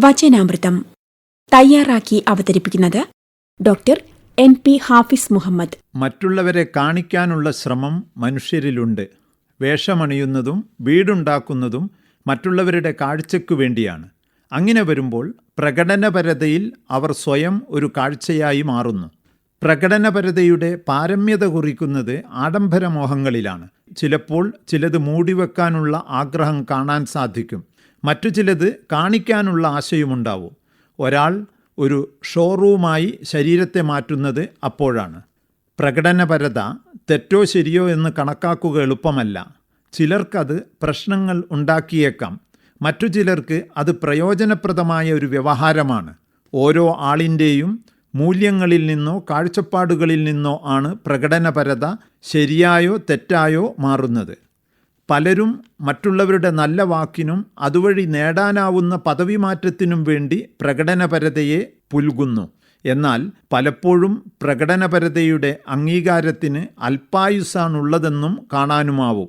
വചനാമൃതം തയ്യാറാക്കി അവതരിപ്പിക്കുന്നത് doctor N P Hafiz Muhammad. മറ്റുള്ളവരെ കാണിക്കാനുള്ള ശ്രമം മനുഷ്യരിലുണ്ട്. വേഷമണിയുന്നതും വീടുണ്ടാക്കുന്നതും മറ്റുള്ളവരുടെ കാഴ്ചയ്ക്കു വേണ്ടിയാണ്. അങ്ങനെ വരുമ്പോൾ പ്രകടനപരതയിൽ അവർ സ്വയം ഒരു കാഴ്ചയായി മാറുന്നു. പ്രകടനപരതയുടെ പാരമ്യത കുറിക്കുന്നത് ആഡംബരമോഹങ്ങളിലാണ് ചിലപ്പോൾ ചിലത് മൂടിവെക്കാനുള്ള ആഗ്രഹം കാണാൻ സാധിക്കും. മറ്റു ചിലത് കാണിക്കാനുള്ള ആശയമുണ്ടാവും ഒരാൾ ഒരു ഷോറൂമായി ശരീരത്തെ മാറ്റുന്നത് അപ്പോഴാണ്. പ്രകടനപരത തെറ്റോ ശരിയോ എന്ന് കണക്കാക്കുക എളുപ്പമല്ല. ചിലർക്കത് പ്രശ്നങ്ങൾ ഉണ്ടാക്കിയേക്കാം. മറ്റു ചിലർക്ക് അത് പ്രയോജനപ്രദമായ ഒരു വ്യവഹാരമാണ്. ഓരോ ആളിന്റെയും മൂല്യങ്ങളിൽ നിന്നോ കാഴ്ചപ്പാടുകളിൽ നിന്നോ ആണ് പ്രകടനപരത ശരിയായോ തെറ്റായോ മാറുന്നത്. പലരും മറ്റുള്ളവരുടെ നല്ല വാക്കിനും അതുവഴി നേടാനാവുന്ന പദവി മാറ്റത്തിനും വേണ്ടി പ്രകടനപരതയെ പുൽകുന്നു. എന്നാൽ പലപ്പോഴും പ്രകടനപരതയുടെ അംഗീകാരത്തിന് അല്പായുസാണുള്ളതെന്നും കാണാനുമാവും.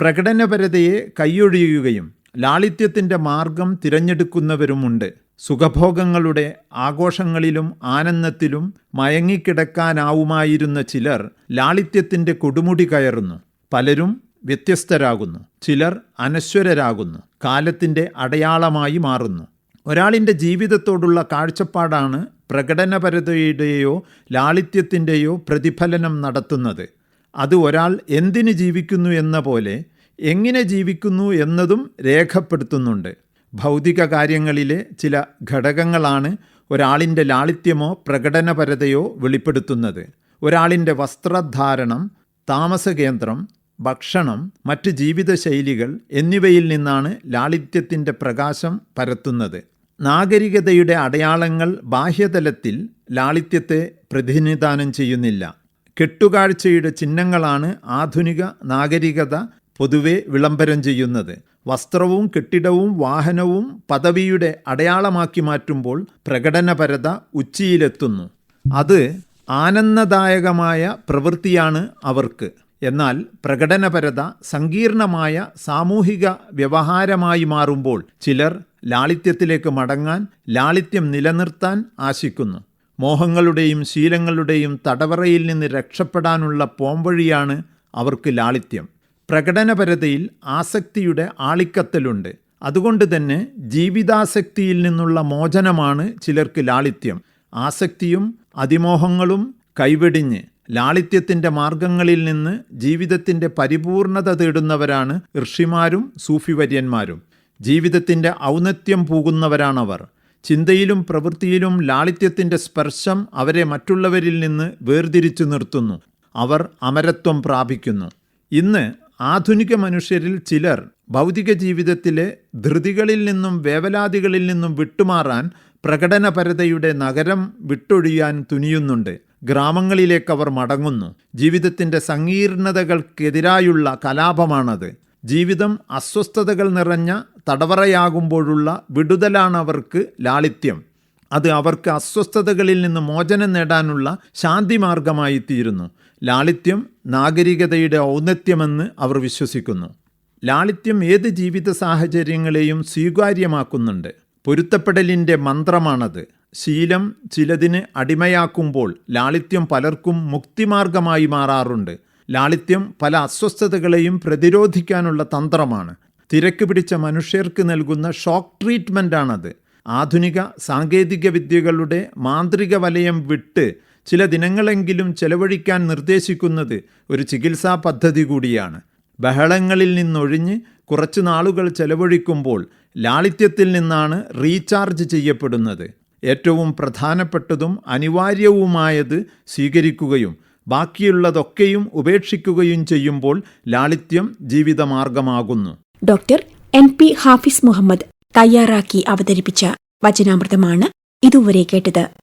പ്രകടനപരതയെ കൈയൊഴിയുകയും ലാളിത്യത്തിന്റെ മാർഗം തിരഞ്ഞെടുക്കുന്നവരുമുണ്ട്. സുഖഭോഗങ്ങളുടെ ആഘോഷങ്ങളിലും ആനന്ദത്തിലും മയങ്ങിക്കിടക്കാനാവുമായിരുന്ന ചിലർ ലാളിത്യത്തിന്റെ കൊടുമുടി കയറുന്നു. പലരും വ്യത്യസ്തരാകുന്നു. ചിലർ അനശ്വരരാകുന്നു. കാലത്തിന്റെ അടയാളമായി മാറുന്നു. ഒരാളിന്റെ ജീവിതത്തോടുള്ള കാഴ്ചപ്പാടാണ് പ്രകടനപരതയുടെയോ ലാളിത്യത്തിന്റെയോ പ്രതിഫലനം നടത്തുന്നത്. അത് ഒരാൾ എന്തിന് ജീവിക്കുന്നു എന്ന പോലെ എങ്ങനെ ജീവിക്കുന്നു എന്നതും രേഖപ്പെടുത്തുന്നുണ്ട്. ഭൗതിക കാര്യങ്ങളിലെ ചില ഘടകങ്ങളാണ് ഒരാളിന്റെ ലാളിത്യമോ പ്രകടനപരതയോ വെളിപ്പെടുത്തുന്നത്. ഒരാളിന്റെ വസ്ത്രധാരണം താമസകേന്ദ്രം ഭക്ഷണം മറ്റ് ജീവിതശൈലികൾ എന്നിവയിൽ നിന്നാണ് ലാളിത്യത്തിന്റെ പ്രകാശം പരത്തുന്നത്. നാഗരികതയുടെ അടയാളങ്ങൾ ബാഹ്യതലത്തിൽ ലാളിത്യത്തെ പ്രതിനിധാനം ചെയ്യുന്നില്ല. കെട്ടുകാഴ്ചയുടെ ചിഹ്നങ്ങളാണ് ആധുനിക നാഗരികത പൊതുവെ വിളംബരം ചെയ്യുന്നത്. വസ്ത്രവും കെട്ടിടവും വാഹനവും പദവിയുടെ അടയാളമാക്കി മാറ്റുമ്പോൾ പ്രകടനപരത ഉച്ചിയിലെത്തുന്നു. അത് ആനന്ദദായകമായ പ്രവൃത്തിയാണ് അവർക്ക്. എന്നാൽ പ്രകടനപരത സങ്കീർണമായ സാമൂഹിക വ്യവഹാരമായി മാറുമ്പോൾ ചിലർ ലാളിത്യത്തിലേക്ക് മടങ്ങാൻ ലാളിത്യം നിലനിർത്താൻ ആശിക്കുന്നു. മോഹങ്ങളുടെയും ശീലങ്ങളുടെയും തടവറയിൽ നിന്ന് രക്ഷപ്പെടാനുള്ള പോംവഴിയാണ് അവർക്ക് ലാളിത്യം. പ്രകടനപരതയിൽ ആസക്തിയുടെ ആളിക്കത്തലുണ്ട്. അതുകൊണ്ട് തന്നെ ജീവിതാസക്തിയിൽ നിന്നുള്ള മോചനമാണ് ചിലർക്ക് ലാളിത്യം. ആസക്തിയും അതിമോഹങ്ങളും കൈവെടിഞ്ഞ് ലാളിത്യത്തിന്റെ മാർഗങ്ങളിൽ നിന്ന് ജീവിതത്തിന്റെ പരിപൂർണത തേടുന്നവരാണ് ഋഷിമാരും സൂഫിവര്യന്മാരും. ജീവിതത്തിന്റെ ഔന്നത്യം പൂകുന്നവരാണവർ. ചിന്തയിലും പ്രവൃത്തിയിലും ലാളിത്യത്തിന്റെ സ്പർശം അവരെ മറ്റുള്ളവരിൽ നിന്ന് വേർതിരിച്ചു നിർത്തുന്നു. അവർ അമരത്വം പ്രാപിക്കുന്നു. ഇന്ന് ആധുനിക മനുഷ്യരിൽ ചിലർ ഭൗതിക ജീവിതത്തിലെ ധൃതികളിൽ നിന്നും വേവലാതികളിൽ നിന്നും വിട്ടുമാറാൻ പ്രകടനപരതയുടെ നഗരം വിട്ടൊഴിയാൻ തുനിയുന്നുണ്ട്. ഗ്രാമങ്ങളിലേക്ക് അവർ മടങ്ങുന്നു. ജീവിതത്തിന്റെ സങ്കീർണതകൾക്കെതിരായുള്ള കലാപമാണത്. ജീവിതം അസ്വസ്ഥതകൾ നിറഞ്ഞ തടവറയാകുമ്പോഴുള്ള വിടുതലാണ് അവർക്ക് ലാളിത്യം. അത് അവർക്ക് അസ്വസ്ഥതകളിൽ നിന്ന് മോചനം നേടാനുള്ള ശാന്തി തീരുന്നു ലാളിത്യം നാഗരികതയുടെ ഔന്നത്യമെന്ന് അവർ വിശ്വസിക്കുന്നു. ലാളിത്യം ഏത് ജീവിത സാഹചര്യങ്ങളെയും സ്വീകാര്യമാക്കുന്നുണ്ട്. പൊരുത്തപ്പെടലിന്റെ മന്ത്രമാണത്. ശീലം ചിലതിന് അടിമയാക്കുമ്പോൾ ലാളിത്യം പലർക്കും മുക്തിമാർഗമായി മാറാറുണ്ട്. ലാളിത്യം പല അസ്വസ്ഥതകളെയും പ്രതിരോധിക്കാനുള്ള തന്ത്രമാണ്. തിരക്ക് പിടിച്ച മനുഷ്യർക്ക് നൽകുന്ന ഷോക്ക് ട്രീറ്റ്മെന്റാണത് ആധുനിക സാങ്കേതിക വിദ്യകളുടെ മാന്ത്രിക വലയം വിട്ട് ചില ദിനങ്ങളെങ്കിലും ചെലവഴിക്കാൻ നിർദ്ദേശിക്കുന്നത് ഒരു ചികിത്സാ പദ്ധതി കൂടിയാണ്. ബഹളങ്ങളിൽ നിന്നൊഴിഞ്ഞ് കുറച്ച് നാളുകൾ ചെലവഴിക്കുമ്പോൾ ലാളിത്യത്തിൽ നിന്നാണ് റീചാർജ് ചെയ്യപ്പെടുന്നത്. ഏറ്റവും പ്രധാനപ്പെട്ടതും അനിവാര്യവുമായത് സ്വീകരിക്കുകയും ബാക്കിയുള്ളതൊക്കെയും ഉപേക്ഷിക്കുകയും ചെയ്യുമ്പോൾ ലാളിത്യം ജീവിതമാർഗമാകുന്നു. Doctor N P Hafiz Muhammad തയ്യാറാക്കി അവതരിപ്പിച്ച വചനാമൃതമാണ് ഇതുവരെ കേട്ടത്.